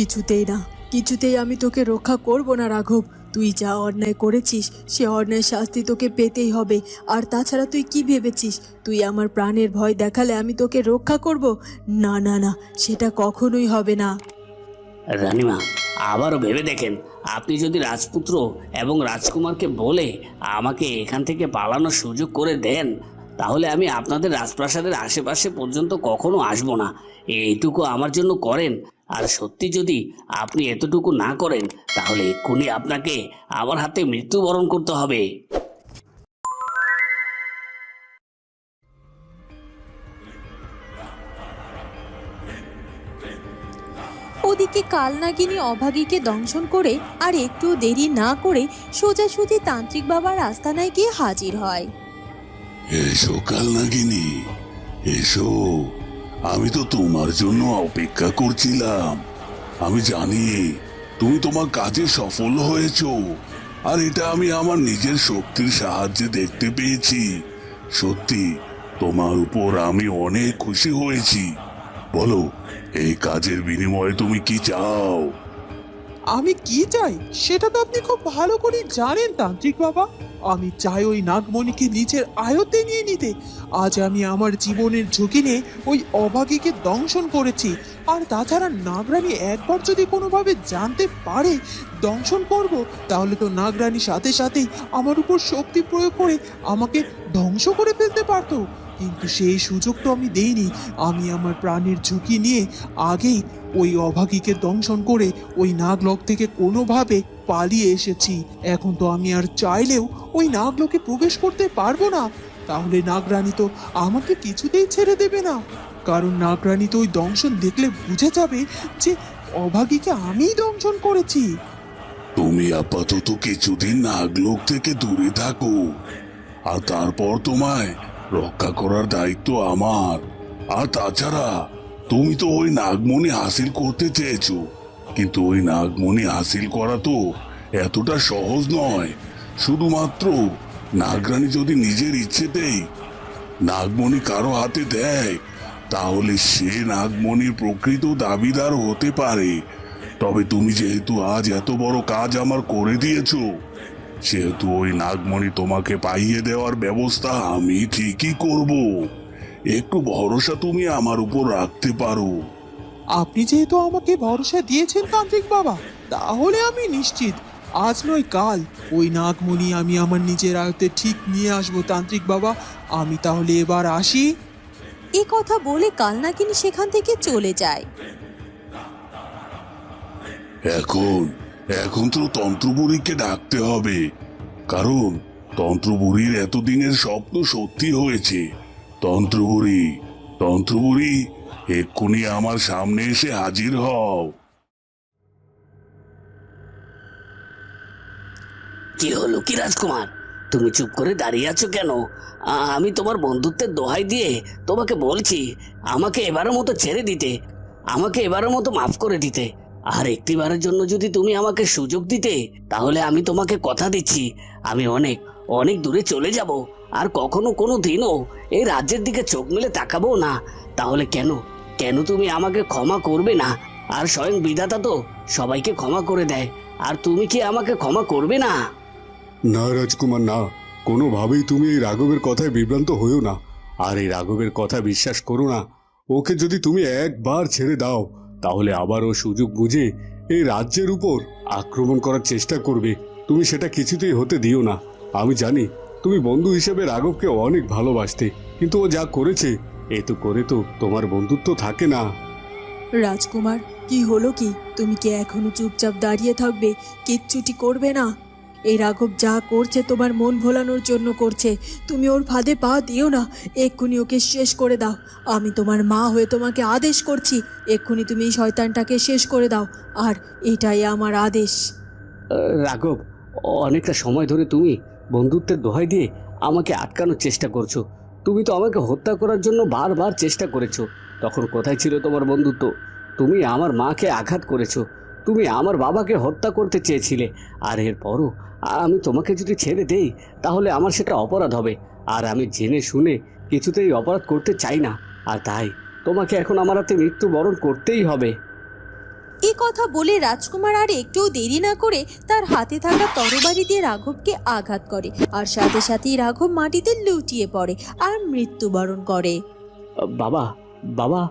কিছুতেই না, কিছুতেই আমি তোকে রক্ষা করব না, রাঘব। তুই যা অন্যায় করেছিস, সে অন্যায় শাস্তি তোকে পেতেই হবে। আর তাছাড়া তুই কি ভেবেছিস? তুই আমার প্রাণের ভয় দেখালে আমি তোকে রক্ষা করব? না না না, সেটা কখনোই হবে না। রানিমা, আবারও ভেবে দেখেন। আপনি যদি রাজপুত্র এবং রাজকুমারকে বলে আমাকে এখান থেকে পালানোর সুযোগ করে দেন তাহলে আমি আপনাদের রাজপ্রাসাদের আশেপাশে পর্যন্ত কখনো আসব না। এইটুকু আমার জন্য করেন। আর সত্যি যদি আপনি এতটুকু না করেন, তাহলে এক্ষুনি আপনাকে আমার হাতে মৃত্যুবরণ করতে হবে। ওদিকে কালনাগিনী অভাগীকে দংশন করে আর একটু দেরি না করে সোজাসুজি তান্ত্রিক বাবার আস্তানায় গিয়ে হাজির হয়। এসো, কালনাগিনী। এসো। আমি তো তোমার জন্য অপেক্ষা করছিলাম। আমি জানি তুমি তোমার কাজে সফল হয়েছো, আর এটা আমি আমার নিজের শক্তির সাহায্যে দেখতে পেয়েছি। সত্যি, তোমার উপর আমি অনেক খুশি হয়েছি। বলো, এই কাজের বিনিময়ে তুমি কি চাও? আমি কি চাই? সেটা তো আপনি খুব ভালো করে জানেন, তান্ত্রিক বাবা। আমি চাই ওই নাগমণিকে নিজের আয়ত্তে নিয়ে নিতে। আজ আমি আমার জীবনের ঝুঁকি নিয়ে ওই অভাগীকে দংশন করেছি। আর তাছাড়া নাগরানী একবার যদি কোনোভাবে জানতে পারে দংশন করব, তাহলে তো নাগরানী সাথে সাথেই আমার উপর শক্তি প্রয়োগ করে আমাকে ধ্বংস করে ফেলতে পারতো। কিন্তু সেই সুযোগ তো আমি দেইনি। আমি আমার প্রাণের ঝুঁকি নিয়ে আগেই ওই অভাগীকে দংশন করে ওই নাগলোক থেকে কোনোভাবে পালিয়ে এসেছি। এখন তো আমি আর চাইলেও ওই নাগলোকে প্রবেশ করতে পারব না। তাহলে নাগরানী তো আমাকে কিছুতেই ছেড়ে দেবে না। কারণ নাগরানী তো ওই দংশন দেখলে বুঝে যাবে যে অভাগীকে আমিই দংশন করেছি। তুমি আপাতত কিছুদিন নাগলোক থেকে দূরে থাকো। আর তারপর তোমায় রক্ষা করার দায়িত্ব আমার। আর তাছাড়া, তুমি তো ওই নাগমণি হাসিল করতে চেয়েছো। কিন্তু ওই নাগমণি হাসিল করা তো এতটা সহজ নয়। শুধুমাত্র নাগরানী যদি নিজের ইচ্ছেতেই নাগমণি কারও হাতে দেয়, তাহলে সে নাগমণির প্রকৃত দাবিদার হতে পারে। তবে তুমি যেহেতু আজ এত বড় কাজ আমার করে দিয়েছ সেহেতু ওই নাগমণি তোমাকে পাইয়ে দেওয়ার ব্যবস্থা আমি ঠিকই করব। একটু ভরসা তুমি আমার উপর রাখতে পারো। আপনি যেহেতু আমাকে ভরসা দিয়েছেন তান্ত্রিক বাবা তাহলে আমি নিশ্চিত। আজ নয় কাল ওই নাগমণি আমি আমার নিজের আয়তে ঠিক নিয়ে আসব তান্ত্রিক বাবা। আমি তাহলে এবার আসি। এ কথা বলে কালনাগিনী সেখান থেকে চলে যায়। এখন এখন তো তন্ত্রবুড়িকে ডাকতে হবে। কারণ তন্ত্রবুড়ির এতদিনের স্বপ্ন সত্যি হয়েছে। তন্ত্রবুড়ি তন্ত্রবুড়ি এক্ষুনি আমার সামনে এসে হাজির হও। কি হলো কি রাজকুমার? তুমি চুপ করে দাঁড়িয়ে আছো কেন? আমি তোমার বন্ধুত্বের দোহাই দিয়ে তোমাকে বলছি, আমাকে এবারের মতো ছেড়ে দিতে, আমাকে এবারের মতো মাফ করে দিতে। আর একটিবারের জন্য যদি তুমি আমাকে সুযোগ দিতে, তাহলে আমি তোমাকে কথা দিচ্ছি। আমি অনেক অনেক দূরে চলে যাব, আর কখনো কোনো দিনও এই রাজ্যের দিকে চোখ মেলে তাকাবো না। তাহলে কেন? কেন তুমি আমাকে ক্ষমা করবে না? আর স্বয়ং বিধাতা তো সবাইকে ক্ষমা করে দেয়, আর তুমি কি আমাকে ক্ষমা করবে না? না, রাজকুমার, না। কোনোভাবেই তুমি এই রাঘবের কথায় বিভ্রান্ত হইও না। আর এই রাঘবের কথা বিশ্বাস করো না। ওকে যদি তুমি একবার ছেড়ে দাও তাহলে আবার ও সুযোগ বুঝে এই রাজ্যের উপর আক্রমণ করার চেষ্টা করবে। তুমি সেটা কিছুতেই হতে দিও না। আমি জানি তুমি বন্ধু হিসেবে রাঘবকে অনেক ভালোবাসতে, কিন্তু ও যা করেছে, এ তো করে তো তোমার বন্ধুত্ব থাকে না। রাজকুমার, কি হলো কি? তুমি কি এখনও চুপচাপ দাঁড়িয়ে থাকবে? কিচ্ছুটি করবে না? এই রাঘব যা করছে তোমার মন ভোলানোর জন্য করছে, তুমি ওর ফাঁদে পা দিও না, এক্ষুনি ওকে শেষ করে দাও। আমি তোমার মা হয়ে তোমাকে আদেশ করছি, এক্ষুনি তুমি এই শয়তানটাকে শেষ করে দাও, আর এটাই আমার আদেশ। রাঘব, অনেকটা সময় ধরে তুমি বন্ধুত্বের দোহাই দিয়ে আমাকে আটকানোর চেষ্টা করছ। তুমি তো আমাকে হত্যা করার জন্য বারবার চেষ্টা করেছ। তখন কোথায় ছিল তোমার বন্ধুত্ব? তুমি আমার মাকে আঘাত করেছ। তুমি আমার বাবাকে হত্যা করতে চেয়েছিলে। আর এরপরও আমি তোমাকে যদি ছেড়ে দেই তাহলে আমার সেটা অপরাধ হবে। আর আমি জেনে শুনে কিছুতেই অপরাধ করতে চাই না। আর তাই তোমাকে এখন আমার হাতে মৃত্যুবরণ করতেই হবে। এ কথা বলে রাজকুমার আর একটু দেরি না করে তার হাতে থাকা তরবারি দিয়ে রাঘবকে আঘাত করে। আর সাথে সাথেই রাঘব মাটিতে লুটিয়ে পড়ে আর মৃত্যুবরণ করে। বাবা বাবা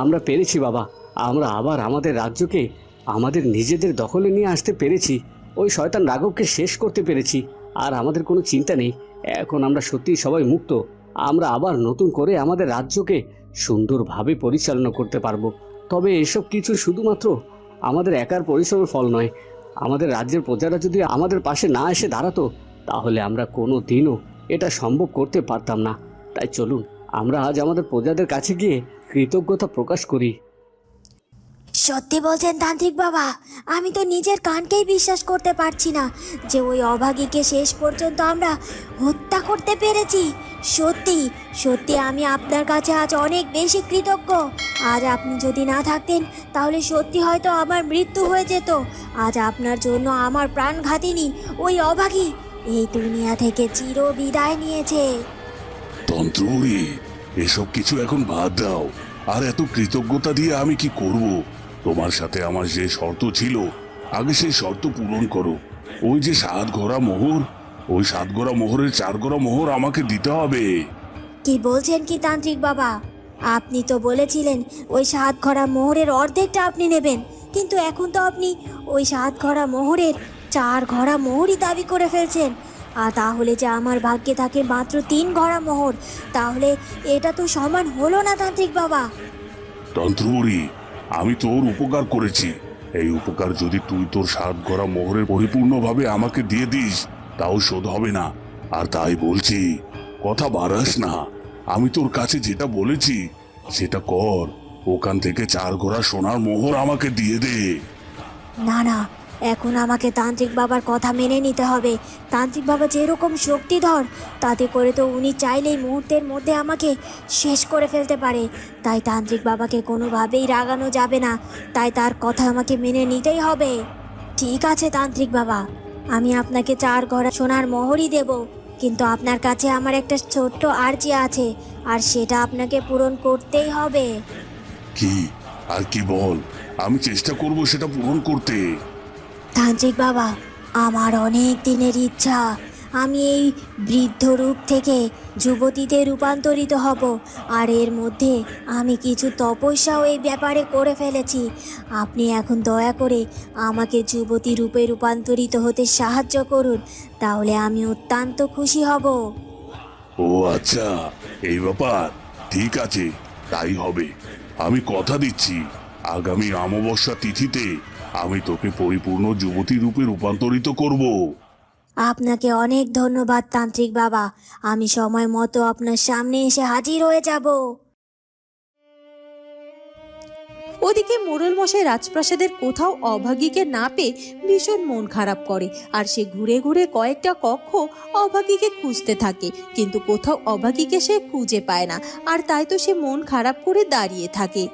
আমরা পেরেছি বাবা। আমরা আবার আমাদের রাজ্যকে আমাদের নিজেদের দখলে নিয়ে আসতে পেরেছি। ওই শয়তান রাঘবকে শেষ করতে পেরেছি। আর আমাদের কোনো চিন্তা নেই। এখন আমরা সত্যিই সবাই মুক্ত। আমরা আবার নতুন করে আমাদের রাজ্যকে সুন্দরভাবে পরিচালনা করতে পারব। তবে এসব কিছু শুধুমাত্র আমাদের একার পরিশ্রমের ফল নয়। আমাদের রাজ্যের প্রজারা যদি আমাদের পাশে না এসে দাঁড়াতো, তাহলে আমরা কোনো দিনও এটা সম্ভব করতে পারতাম না। তাই চলুন, আমরা আজ আমাদের প্রজাদের কাছে গিয়ে কৃতজ্ঞতা প্রকাশ করি। সত্যি বলছেন তান্ত্রিক বাবা, আমি তো নিজের কানকেই বিশ্বাস করতে পারছি না যে ওই অভাগীকে শেষ পর্যন্ত আমরা হত্যা করতে পেরেছি। সত্যি সত্যি আমি আপনার কাছে আজ অনেক বেশি কৃতজ্ঞ। আজ আপনি যদি না থাকতেন, তাহলে সত্যি হয়তো আমার মৃত্যু হয়ে যেত। আজ আপনার জন্য আমার প্রাণ ঘাতিনি ওই অভাগী এই দুনিয়া থেকে চির বিদায় নিয়েছে। তন্ত্রী, এসব কিছু এখন বাদ দাও। আর এত কৃতজ্ঞতা দিয়ে আমি কি করব? তোমার সাথে আমার যে শর্ত ছিল আগে সেই শর্ত পূরণ করো। ওই যে সাত ঘোড়া মোহর ওই সাত ঘোড়া মোহরের চার ঘোড়া মোহর আমাকে দিতে হবে। কি বলছেন কি তান্ত্রিক বাবা? আপনি তো বলেছিলেন ওই সাত ঘোড়া মোহরের অর্ধেকটা আপনি নেবেন। কিন্তু এখন তো আপনি ওই সাত ঘোড়া মোহরের চার ঘোড়া মোহরই দাবি করে ফেলছেন। আর তাহলে যে আমার ভাগ্যে থাকে মাত্র তিন ঘোড়া মোহর তাহলে এটা তো সমান হলো না তান্ত্রিক বাবা। তন্ত্রবরী আমি তোর উপকার করেছি। এই উপকার যদি তুই তোর সাত গড়া মোহরের পরিপূর্ণভাবে আমাকে দিয়ে দিস, তাও শোধ হবে না। আর তাই বলছি, কথা বাড়াস না। আমি তোর কাছে যেটা বলেছি, সেটা কর। ওখান থেকে চার ঘোড়া সোনার মোহর আমাকে দিয়ে দে। না না এখন আমাকে তান্ত্রিক বাবার কথা মেনে নিতে হবে। তান্ত্রিক বাবা যেরকম শক্তিধর, তাতে করে তো উনি চাইলেই মুহূর্তের মধ্যে আমাকে শেষ করে ফেলতে পারে। তাই তান্ত্রিক বাবাকে কোনোভাবেই রাগানো যাবে না। তাই তার কথা আমাকে মেনে নিতেই হবে। ঠিক আছে তান্ত্রিক বাবা, আমি আপনাকে চার ঘোড়া সোনার মোহরই দেব। কিন্তু আপনার কাছে আমার একটা ছোট্ট আর্জি আছে, আর সেটা আপনাকে পূরণ করতেই হবে। কি? আর কি বল? আমি চেষ্টা করব সেটা পূরণ করতে। তান্ত্রিক বাবা, আমার অনেক দিনের ইচ্ছা। আমি এই বৃদ্ধ রূপ থেকে যুবতীতে রূপান্তরিত হব, আর এর মধ্যে আমি কিছু তপস্যাও এই ব্যাপারে করে ফেলেছি। আপনি এখন দয়া করে আমাকে যুবতী রূপে রূপান্তরিত হতে সাহায্য করুন, তাহলে আমি অত্যন্ত খুশি হব। ও আচ্ছা এই ব্যাপার। ঠিক আছে, তাই হবে। আমি কথা দিচ্ছি। আগামী অমাবস্যা তিথিতে আমি তোকে পরিপূর্ণ যুবতী রূপে রূপান্তরিত করব। আপনাকে অনেক ধন্যবাদ তান্ত্রিক বাবা। আমি সময় মতো আপনার সামনে এসে হাজির হয়ে যাব। ওদিকে মোড়ল মশাই রাজপ্রাসাদের কোথাও অভাগীকে না পেয়ে ভীষণ মন খারাপ করে আর সে ঘুরে ঘুরে কয়েকটা কক্ষ অভাগীকে খুঁজতে থাকে কিন্তু কোথাও অভাগীকে সে খুঁজে পায় না আর তাই তো সে মন খারাপ করে দাঁড়িয়ে থাকে।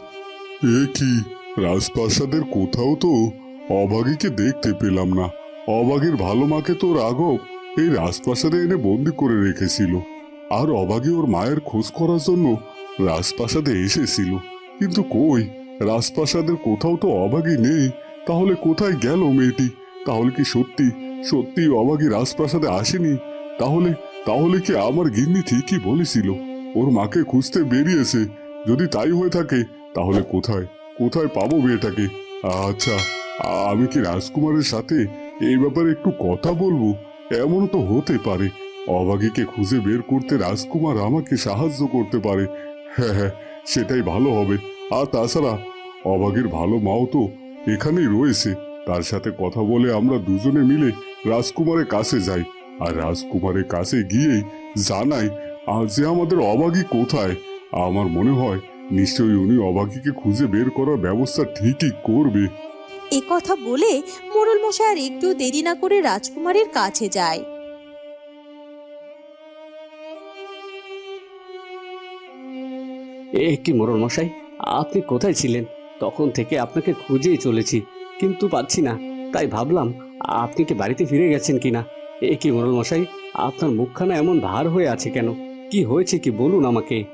এ কি? রাজপ্রাসাদের কোথাও তো অভাগীকে দেখতে পেলাম না। অভাগীর ভালো মাকে তো রাঘব এই রাজপ্রাসাদে এনে বন্দি করে রেখেছিল। আর অভাগী ওর মায়ের খোঁজ করার জন্য রাজপ্রাসাদে এসেছিল। কিন্তু কই, রাজপ্রাসাদের কোথাও তো অভাগী নেই। তাহলে কোথায় গেল মেয়েটি? তাহলে কি সত্যি সত্যি অভাগী রাজপ্রাসাদে আসেনি? তাহলে তাহলে কি আমার গিন্নি ঠিকই বলেছিল? ওর মাকে খুঁজতে বেরিয়েছে। যদি তাই হয়ে থাকে, তাহলে কোথায়? কোথায় পাবো মেয়েটাকে? আচ্ছা আমি কি রাজকুমারের সাথে এই ব্যাপারে একটু কথা বলব? এমন তো হতে পারে। অভাগীকে খুঁজে বের করতে রাজকুমার আমাকে সাহায্য করতে পারে। হ্যাঁ হ্যাঁ সেটাই ভালো হবে। আর তাছাড়া, অভাগীর ভালো মাও তো এখানেই রয়েছে। তার সাথে কথা বলে আমরা দুজনে মিলে রাজকুমারের কাছে যাই। আর রাজকুমারের কাছে গিয়েই জানাই, আজ যে আমাদের অভাগী কোথায়? আমার মনে হয় নিশ্চয়ই উনি অভাগীকে খুঁজে বের করার ব্যবস্থা ঠিকই করবে। এ কথা বলে মোড়ল মশাই আর একটু দেরি না করে রাজকুমারের কাছে যায়। এ কি মোরল মশাই? আপনি কোথায় ছিলেন? তখন থেকে আপনাকে খুঁজেই চলেছি কিন্তু পাচ্ছি না। তাই ভাবলাম আপনি কি বাড়িতে ফিরে গেছেন কিনা? এ কি মোরল মশাই আপনার মুখখানা এমন ভার হয়ে আছে কেন? কি হয়েছে কি বলুন আমাকে।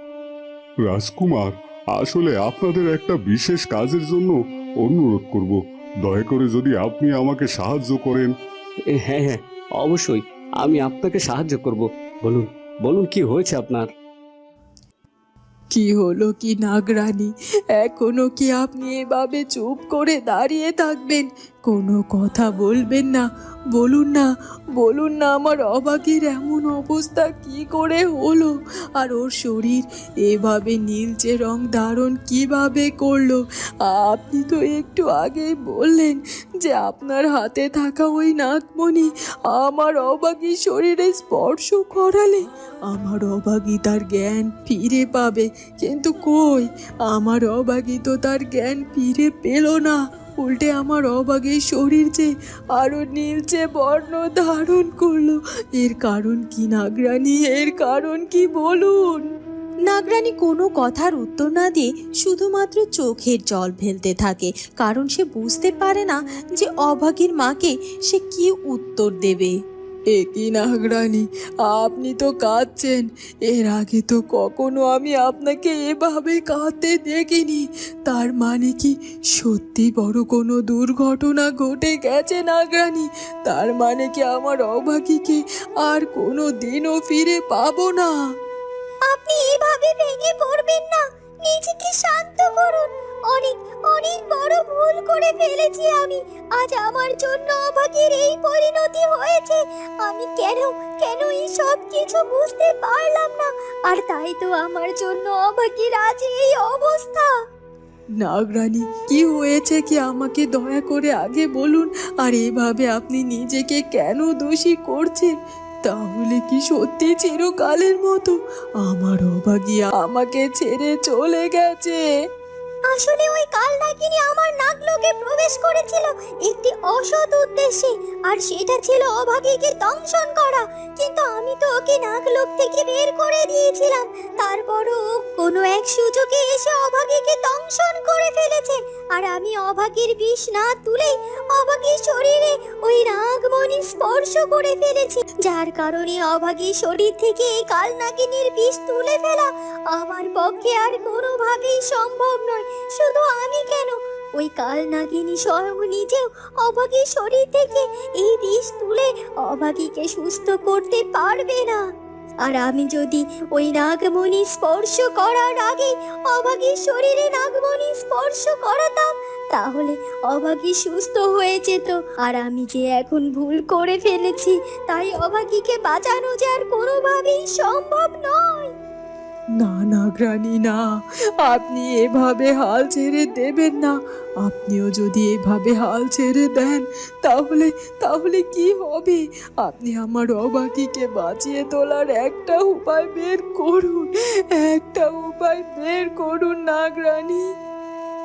রাজকুমার আসলে আপনাদের একটা বিশেষ কাজের জন্য অনুরোধ করব। দয়া করে যদি আপনি আমাকে সাহায্য করেন। এ, হ্যাঁ হ্যাঁ অবশ্যই। আমি আপনাকে সাহায্য করব। বলুন বলুন কি হয়েছে আপনার? কি হলো কি নাগরানী? এখনও কি আপনি এভাবে চুপ করে দাঁড়িয়ে থাকবেন? কোনো কথা বলবেন না, বলুন না বলুন না আমার অবাকের এমন অবস্থা কি করে হলো আর ওর শরীর এভাবে নীলচে রং ধারণ কীভাবে করল? আপনি তো একটু আগেই বললেন যে আপনার হাতে থাকা ওই নাগমণি আমার অবাগী শরীরে স্পর্শ করালে আমার অবাগী তার জ্ঞান ফিরে পাবে। কিন্তু কই? আমার অবাগী তো তার জ্ঞান ফিরে পেল না। উল্টে আমার অবাগের শরীর যে আরও নীলচে বর্ণ ধারণ করল। এর কারণ কি নাগরানী? এর কারণ কি বলুন? নাগরানী কোনো কথার উত্তর না দিয়ে শুধুমাত্র চোখের জল ফেলতে থাকে। কারণ সে বুঝতে পারে না যে অভাগীর মাকে সে কি উত্তর দেবে। একই নাগরানী, আপনি তো কাঁদছেন। এর আগে তো কখনো আমি আপনাকে এভাবে কাঁদতে দেখিনি। তার মানে কি সত্যি বড় কোনো দুর্ঘটনা ঘটে গেছে নাগরানী? তার মানে কি আমার অভাগীকে আর কোনো দিনও ফিরে পাবো না? আপনি এভাবে ভেঙে পড়বেন না। নিজেকে শান্ত করুন। অনেক অনেক বড় ভুল করে ফেলেছি আমি। আজ আমার জন্য অভাগীর এই পরিণতি হয়েছে। আমি কেন কেন এই সব কিছু বুঝতে পারলাম না? আর তাই তো আমার জন্য অভাগীর আজ এই অবস্থা। নাগরানী, কি হয়েছে কি আমাকে দয়া করে আগে বলুন? আর এভাবে আপনি নিজেকে কেন দোষী করছেন? তাহলে কি সত্যি চিরকালের মতো? আমার অভাগী আমাকে ছেড়ে চলে গেছে। আসলে ওই কাল নাগিনী আমার নাগলোকে প্রবেশ করেছিল একটি অসৎ উদ্দেশ্যে, আর সেটা ছিল অভাগীকে দংশন করা। কিন্তু আমি তো ওকে নাগলোক থেকে বের করে দিয়েছিলাম। তারপরও কোনো এক সুযোগে এসে অভাগীকে দংশন করে ফেলেছে। আর আমি অভাগীর বিষ না তুলে অভাগীর শরীরে স্পর্শ করে ফেলেছি, যার কারণে অভাগী শরীর থেকে এই কালনাগিনীর বিষ তুলে ফেলা আমার পক্ষে আর কোনোভাবেই সম্ভব নয়। শুধু আমি কেন? ওই কাল নাগিনী স্বয়ং নিজেও অভাগী শরীর থেকে এই বিষ তুলে অভাগীকে সুস্থ করতে পারবে না। আর আমি যদি ওই নাগমণি স্পর্শ করার আগে অভাগীর শরীরে নাগমণি স্পর্শ করাতাম, তাহলে অভাগী সুস্থ হয়ে যেত। আর আমি যে এখন ভুল করে ফেলেছি, তাই অভাগীকে বাঁচানো যে আর কোনোভাবেই সম্ভব নয়। না না, গ্রানি, না। আপনি এভাবে হাল ছেড়ে দেবেন না। আপনিও যদি এভাবে হাল ছেড়ে দেন, তাহলে তাহলে কি হবে? আপনি আমার অবাকিকে বাঁচিয়ে তোলার একটা উপায় বের করুন। একটা উপায় বের করুন না নাগরানী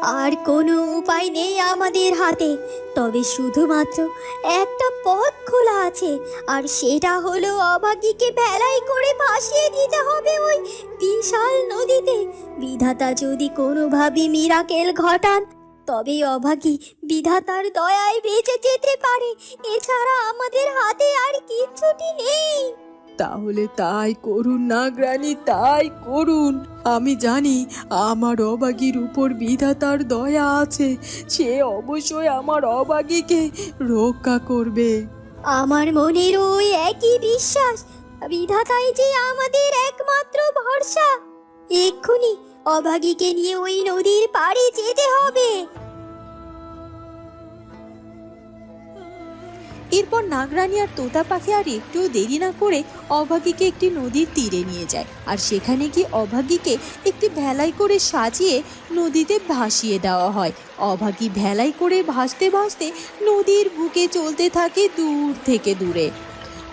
আর কোনো উপায় নেই আমাদের হাতে। তবে শুধুমাত্র একটা পথ খোলা আছে, আর সেটা হলো অভাগীকে ভেলাই করে ভাসিয়ে দিতে হবে ওই বিশাল নদীতে। বিধাতা যদি কোনোভাবে মিরাকেল ঘটান, তবে অভাগী বিধাতার দয়ায় বেঁচে যেতে পারে। এছাড়া আমাদের হাতে আর কিচ্ছুটি নেই। তাহলে তাই করুন নাগরানী তাই করুন। আমি জানি আমার অবাগীর উপর বিধাতার দয়া আছে, সে অবশ্যই আমার অবাগীকে রক্ষা করবে। আমার মনের ওই একই বিশ্বাস, বিধাতাই যে আমাদের একমাত্র ভরসা। এক্ষুনি অভাগীকে নিয়ে ওই নদীর পাড়ে যেতে হবে। এরপর নাগরানি আর তোতা পাখি আর একটু দেরি না করে অভাগীকে একটি নদীর তীরে নিয়ে যায়। আর সেখানে গিয়ে অভাগীকে একটি ভেলাই করে সাজিয়ে নদীতে ভাসিয়ে দেওয়া হয়। অভাগী ভেলাই করে ভাসতে ভাসতে নদীর বুকে চলতে থাকে দূর থেকে দূরে।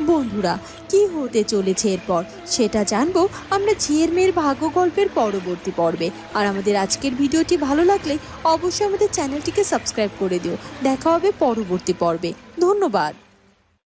বন্ধুরা কি হতে চলেছে এরপর? সেটা জানব আমরা ঝিয়ের মেয়ের ভাগ্য গল্পের পরবর্তী পর্বে। আর আমাদের আজকের ভিডিওটি ভালো লাগলে অবশ্যই আমাদের চ্যানেলটিকে সাবস্ক্রাইব করে দিও। দেখা হবে পরবর্তী পর্বে। ধন্যবাদ।